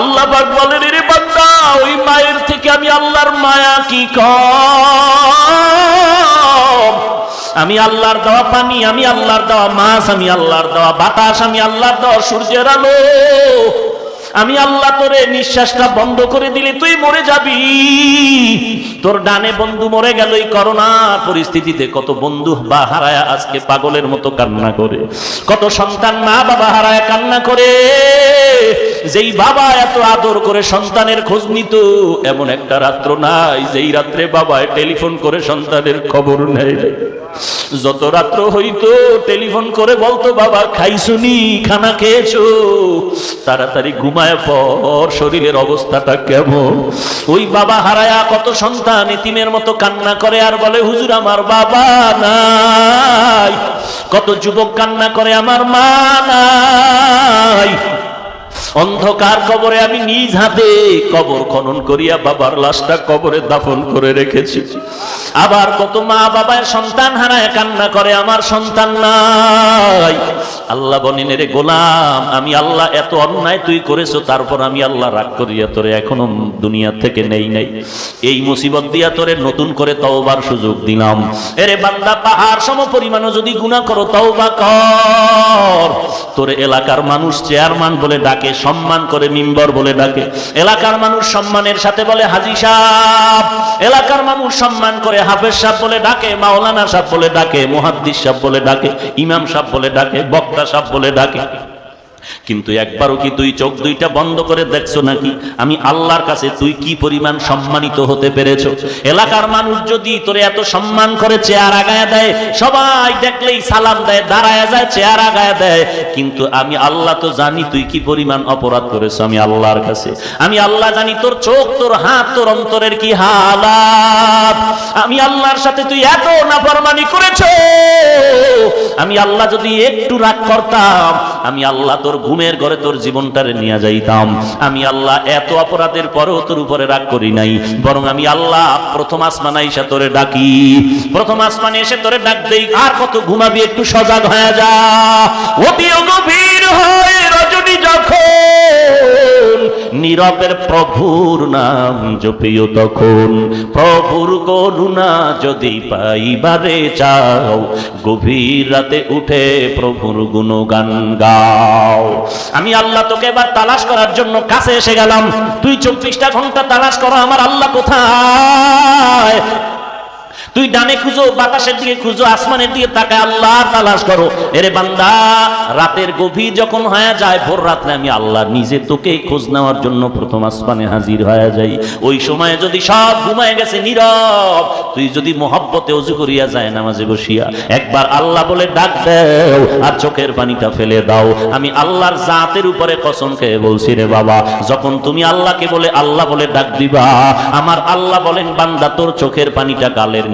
আল্লাহ বলেন রে বান্দা, ওই মায়ের থেকে আমি আল্লাহর মায়া কি ক আমি আল্লাহর দেওয়া পানি, আমি আল্লাহর দেওয়া মাছ, আমি আল্লাহর দেওয়া বাতাস, আমি আল্লাহর দেওয়া সূর্যের আলো। আমি আল্লাহ তোরে নিঃশ্বাসটা বন্ধ করে দিলে তুই মরে যাবি। তোর ডানে বন্ধু মরে গেল এই করোনা। পরিস্থিতিতে কত বন্ধু বা হারায় আজকে পাগলের মতো কান্না করে। কত সন্তান মা বাবা হারায় কান্না করে। যেই বাবা এত আদর করে সন্তানের খোঁজ নিত, এমন একটা রাত্র নাই যেই রাত্রে বাবায় টেলিফোন করে সন্তানের খবর নেয়। যত রাত্র হইতো, টেলিফোন করে বলতো, বাবা খাইছুনি খানা খেয়েছো? তাড়াতাড়ি ঘুমায় পর শরীরের অবস্থাটা কেমন? ওই বাবা হারায়া কত সন্তান, এতিমের মতো কান্না করে আর বলে, হুজুর, আমার বাবা নাই। কত যুবক কান্না করে, আমার মা নাই। অন্ধকার কবরে আমি নিজ হাতে কবর খনন করিয়া বাবার লাশটা কবরে দাফন করে রেখেছি। আবার কত মা বাবার সন্তান হারায় কান্না করে, আমার সন্তান নাই। আল্লাহ বলেন রে গোলাম, আমি আল্লাহ, এত অন্যায় তুই করেছ, তারপর আমি আল্লাহ রাগ করিয়া তোরে এখনও দুনিয়া থেকে নেই নাই। এই মুসিবত দিয়া তোরে নতুন করে তওবার সুযোগ দিলাম। এরে বান্দা, পাহাড় সম পরিমাণও যদি গুনাহ করো, তওবা কর। তোর এলাকার মানুষ চেয়ারম্যান বলে ডাকে সম্মান করে মিম্বর বলে ডাকে। এলাকার মানুষ সম্মানের সাথে বলে, হাজি সাহ এলাকার মানুষ সম্মান করে, হাফেজ সাহ বলে ডাকে, মাওলানা সাহ বলে ডাকে, মুহাদ্দিস সাহ বলে ডাকে, ইমাম সাহ বলে ডাকে, বক্তা সাহ বলে ডাকে। কিন্তু একবারও কি তুই চোখ দুইটা বন্ধ করে দেখছ নাকি? আমি আল্লাহর কাছে তুই কি পরিমাণ সম্মানিত হতে পেরেছ? এলাকার মানুষ যদি তোরে এত সম্মান করে, চেয়ার আগায় দেয়, সবাই দেখলেই সালাম দেয়, দাঁড়ায় যায়, চেয়ার আগায় দেয়। কিন্তু আমি আল্লাহ তো জানি তুই কি পরিমাণ অপরাধ করেছ আমি আল্লাহর কাছে। আমি আল্লাহ জানি তোর চোখ, তোর হাত, তোর অন্তরের কি হালাত। আমি আল্লাহর সাথে তুই এত নাফরমানি করেছ। আমি আল্লাহ যদি একটু রাগ করতাম, আমি আল্লাহ তোর ঘুমের ঘরে তোর জীবনটারে নিয়ে যাইতাম। আমি আল্লাহ এত অপরাধের পরেও তোর উপরে রাগ করি নাই। বরং আমি আল্লাহ প্রথম আসমান আইসা তোরে ডাকি। প্রথম আসমানে এসে তোরে ডাক দেই, আর কত ঘুমাবি, একটু সজাগ হয়ে যা। অতি গভীর হয়ে নীরবের প্রভুর নাম জপিও তখন। প্রভুর করুণা যদি পাইবারে চাও, গভীর রাতে উঠে প্রভুর গুণগান গাও। আমি আল্লাহ তোকে এবার তালাশ করার জন্য কাছে এসে গেলাম। তুই চব্বিশটা ঘণ্টা তালাশ করো, আমার আল্লাহ কোথায়? তুই ডানে খুঁজো, বাতাসের দিকে খুঁজো, আসমানের দিকে তাকায় আল্লাহ তালাশ করো। এরে বান্দা, রাতের গভীর যখন হয়ে যায়, ভোর রাত্রে আমি আল্লাহ নিজে তোকে খোঁজ নেওয়ার জন্য প্রথম আসমানে হাজির হয়ে যাই। ওই সময়ে যদি সব ঘুমায় গেছে নীরব, তুই যদি মোহব্বতে অজু করিয়া যায় নামাজে বসিয়া, একবার আল্লাহ বলে ডাক দেও আর চোখের পানিটা ফেলে দাও। আমি আল্লাহর জাতের উপরে কসম খেয়ে বলছি রে বাবা, যখন তুমি আল্লাহকে বলে আল্লাহ বলে ডাক দিবা, আমার আল্লাহ বলেন, বান্দা, তোর চোখের পানিটা গালের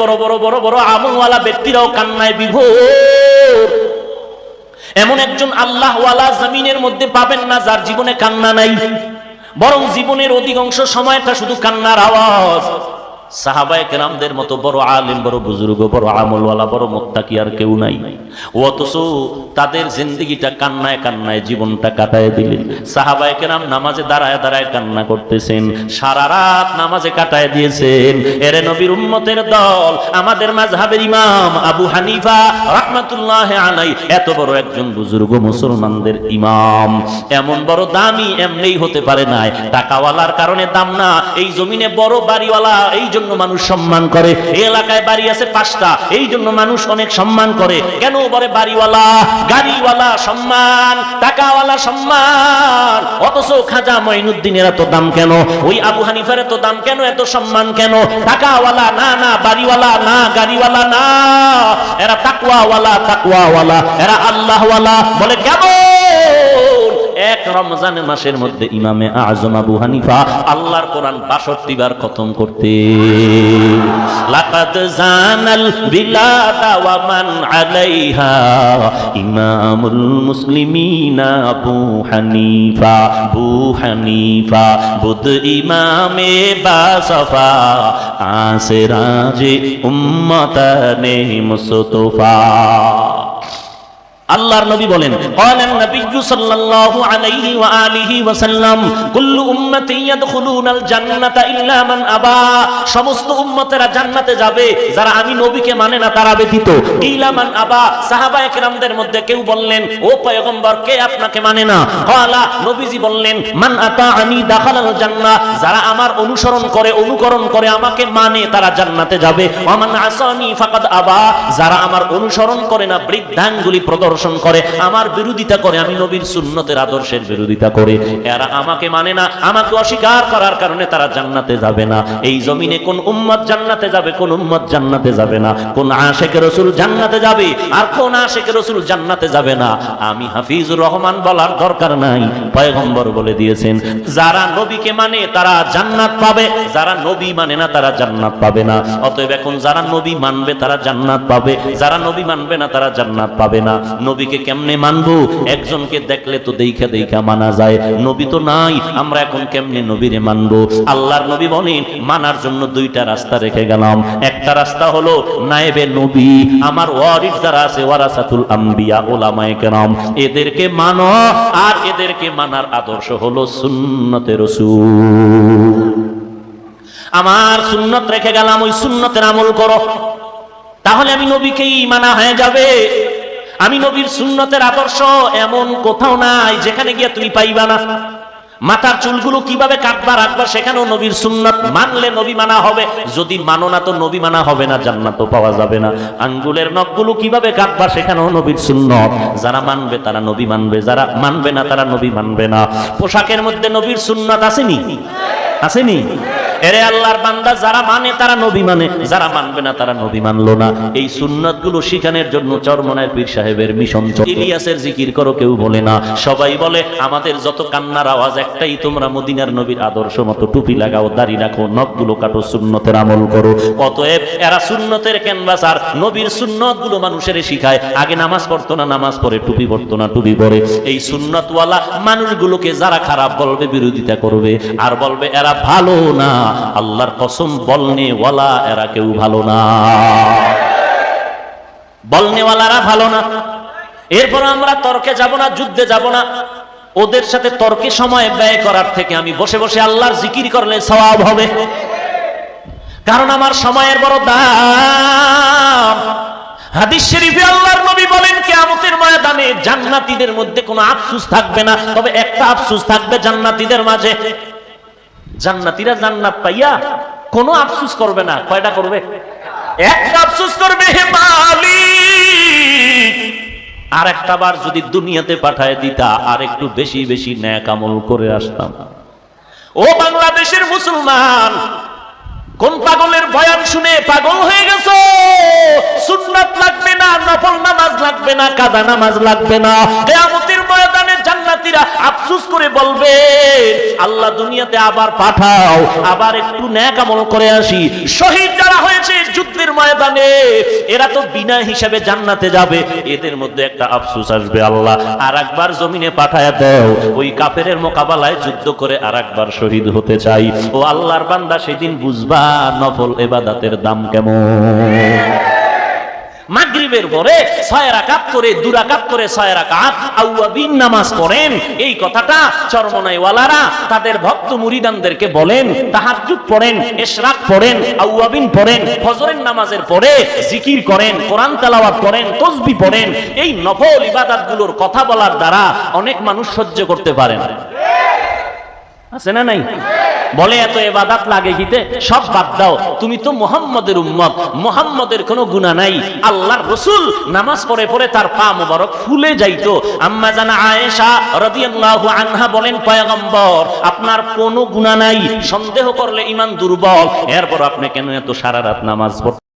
বড় বড় বড় বড় আমলওয়ালা ব্যক্তিরাও কান্নায় বিভোর। এমন একজন আল্লাহওয়ালা জমিনের মধ্যে পাবেন না যার জীবনে কান্না নাই, বরং জীবনের অধিকাংশ সময়টা শুধু কান্নার আওয়াজ। সাহাবায়ে কেরামদের মতো বড় আলেম, বড় বুজুর্গ, বড় আমলওয়ালা, বড় আর কেউ নাই। তাদের কান্নায় কান্নায় জীবনটা কাটায় দিলেন। সাহাবায়ে কেরাম নামাজে দাঁড়ায় দাঁড়ায় কান্না করতেছেন। সারা রাত নামাজে কাটায় দিয়েছেন। নবীর উম্মতের দল, আমাদের মাযহাবের ইমাম আবু হানিফা রাহমাতুল্লাহ আলাই এত বড় একজন বুজুর্গ মুসলমানদের ইমাম। এমন বড় দামি এমনিই হতে পারে নাই। টাকাওয়ালার কারণে দাম না। এই জমিনে বড় বাড়িওয়ালা, এই জন্য মানুষ সম্মান করে। এলাকায় বাড়ি আছে পাঁচটা এই জন্য মানুষ অনেক সম্মান করে। কেন বলে বাড়িওয়ালা? গাড়িওয়ালা সম্মান, টাকাওয়ালা সম্মান। অথচ খাজা মঈনুদ্দিনের এত দাম কেন? ওই আবু হানিফার এত দাম কেন? এত সম্মান কেন? টাকাওয়ালা না না, বাড়িওয়ালা না, গাড়িওয়ালা না। এরা তাকওয়াওয়ালা তাকওয়াওয়ালা। এরা আল্লাহওয়ালা। বলে কেমন রমজান মাসের মধ্যে ইমামে আজম আবু হানিফা আল্লাহর কোরআন বাষট্টি বার খতম করতে। জানাল বিলাদা ওয়া মান আলাইহা ইমামুল মুসলিমিনা আবু হানিফা আবু হানিফা, বুধ ইমামে বাসফা আসে রাজে উম্মতানে মুস্তফা। আল্লাহর নবী বলেন, ক্বালান নাবিয়্যু সাল্লাল্লাহু আলাইহি ওয়া আলিহি ওয়া সাল্লাম, কুল্লু উম্মতি ইয়াদখুলুনাল জান্নাতা ইল্লা মান আবা। সমস্ত উম্মতেরা জান্নাতে যাবে, যারা আমি নবীকে মানে না, তারা ব্যতীত। ইল্লা মান আবা সাহাবায়ে কেরামদের মধ্যে কেউ বললেন, ও পয়গম্বর, কে আপনাকে মানে না? ক্বালা, নবীজি বললেন, মান দাখালাল জান্নাহ যারা আমার অনুসরণ করে, অনুকরণ করে আমাকে মানে তারা জান্নাতে যাবে। ওয়া মান আসানি ফাকাদ আবা। যারা আমার অনুসরণ করে না, বৃদ্ধাঙ্গুলি প্রদর্শন করে, আমার বিরোধিতা করে, আমি নবীর সুন্নতের আদর্শের বিরোধিতা করে। এরা আমাকে মানে না, আমাকে অস্বীকার করার কারণে তারা জান্নাতে যাবে না। এই জমিনে কোন উম্মত জান্নাতে যাবে, কোন উম্মত জান্নাতে যাবে না। কোন আশেকে রসুল জান্নাতে যাবে, আর কোন আশেকে রসুল জান্নাতে যাবে না। আমি হাফিজুর রহমান বলার দরকার নাই, পয়গম্বর বলে দিয়েছেন, যারা নবীকে মানে তারা জান্নাত পাবে, যারা নবী মানে না তারা জান্নাত পাবে না। অতএব এখন যারা নবী মানবে তারা জান্নাত পাবে, যারা নবী মানবে না তারা জান্নাত পাবে না। নবীকে কেমনে মানবো? একজনকে দেখলে তো দেখা দেখা মানা যায়। নবী তো নাই, আমরা এখন কেমনে নবীরে মানবো? আল্লাহর নবী বলেন, মানার জন্য দুইটা রাস্তা রেখে গেলাম। একটা রাস্তা হলো, নায়েবে নবী, আমার ওয়ারিস যারা আছে, ওয়ারাসাতুল আম্বিয়া, ওলামায়ে কেরাম, এদেরকে মানো, আর এদেরকে মানার আদর্শ হলো সুন্নতে রসুল। আমার সুন্নত রেখে গেলাম, ওই সুন্নতের আমল করো। তাহলে আমি নবীকেই মানা হয়ে যাবে। আমি নবীর সুন্নতের আদর্শ এমন কোথাও নাই যেখানে গিয়ে তুমি পাইবা না। মাথার চুলগুলো কীভাবে কাটবা রাখবা সেখানেও নবীর সুন্নত মানলে নবী মানা হবে। যদি মানো না তো নবী মানা হবে না, জান্নাত পাওয়া যাবে না। আঙ্গুলের নখগুলো কীভাবে কাটবা সেখানেও নবীর সুন্নত। যারা মানবে তারা নবী মানবে, যারা মানবে না তারা নবী মানবে না। পোশাকের মধ্যে নবীর সুন্নত আসেনি? আসেনি? এরে আল্লাহর বান্দা, যারা মানে তারা নবী মানে। যারা মানবে না তারা নবী মানলো না। এই সুন্নাতগুলো শিখানোর জন্য চরমনায় পীর সাহেবের মিশন। ইলিয়াসের জিকির করো, কেউ বলে না। সবাই বলে, আমাদের যত কান্নার আওয়াজ, একটাই তোমরা মদিনার নবীর আদর্শ মতো টুপি লাগাও, দাড়ি রাখো, নখগুলো কাটো, সুন্নতের আমল করো। অতএব এরা সুন্নতের ক্যানভাস আর নবীর সুন্নতগুলো মানুষের শিখায়। আগে নামাজ পড়তো না, নামাজ পড়ে, টুপি পড়তো না, টুপি পরে এই সুন্নতওয়ালা মানুষগুলোকে যারা খারাপ বলবে, বিরোধিতা করবে। আর বলবে, এরা ভালো না। আল্লাহর কসম, বলনে ওয়ালা এরা কেউ ভালো না। বলনেওয়ালারা ভালো না। এরপর আমরা তর্কে যাব না, যুদ্ধে যাব না। ওদের সাথে তর্কে সময় ব্যয় করার থেকে আমি বসে বসে আল্লাহর জিকির করলে সওয়াব হবে। কারণ আমার সময়ের বড় দাম। হাদিস শরীফে আল্লাহর নবী বলেন, কিয়ামতের ময়দানে জান্নাতীদের মধ্যে কোনো আফসোস থাকবে না। তবে একটা আফসোস থাকবে জান্নাতীদের মাঝে। জান্নাতীরা জান্নাত পাইয়া কোনো আফসোস করবে না। কয়টা করবে? একটা আফসোস করবে হে মালিক। আর একটা বার যদি দুনিয়াতে পাঠায় দিতা, আর একটু বেশি বেশি ন্যাক আমল করে আসতাম। ও বাংলাদেশের মুসলমান, কোন পাগলের বয়ান শুনে পাগল হয়ে গেছো? সুন্নাত লাগবে না, নফল নামাজ লাগবে না কাদা নামাজ লাগবে না। ময়দানে জান্নাতীরা আফসোস করে বলবে, আল্লাহ দুনিয়াতে আবার পাঠাও, আবার একটু ন্যাক আমল করে আসি। শহীদ যারা হয়েছে যুদ্ধের ময়দানে, এরা তো বিনা হিসাবে জান্নাতে যাবে। এদের মধ্যে একটা আফসোস আসবে, আল্লাহ আর একবার জমিনে পাঠায় দাও। ওই কাফেরের মোকাবেলায় যুদ্ধ করে আর একবার শহীদ হতে চাই। ও আল্লাহর বান্দা, সেদিন বুঝবা নফল এবাদাতের দাম কেমন? মাগরিবের পরে ছয় রাকাত করে, দু রাকাত করে ছয় রাকাত আউয়াবিন নামাজ পড়েন। এই কথাটা চরমনাইওয়ালারা তাদের ভক্ত মুরিদানদেরকে বলেন, তাহাজ্জুদ পড়েন ইশরাক পড়েন, আউয়াবিন পড়েন, ফজরের নামাজের পরে জিকির করেন, কোরআন তেলাওয়াত করেন, তসবি পড়েন। এই নফল ইবাদতগুলোর কথা বলার দ্বারা অনেক মানুষ সহ্য করতে পারে না। আছে না নাই? বলে এত এবাদাত লাগে কিতে সব বাদ দাও। তুমি তো মোহাম্মদের উম্মত, মোহাম্মদের কোনো গুণা নাই। আল্লাহর রসুল নামাজ পড়ে পড়ে তার পা মোবারক ফুলে যাইতো। আম্মা জানা আয়েশা রাদিয়াল্লাহু আনহা বলেন, পয়গম্বর, আপনার কোনো গুণা নাই। সন্দেহ করলে ইমান দুর্বল। এরপর আপনি কেন এত সারা রাত নামাজ পড়তে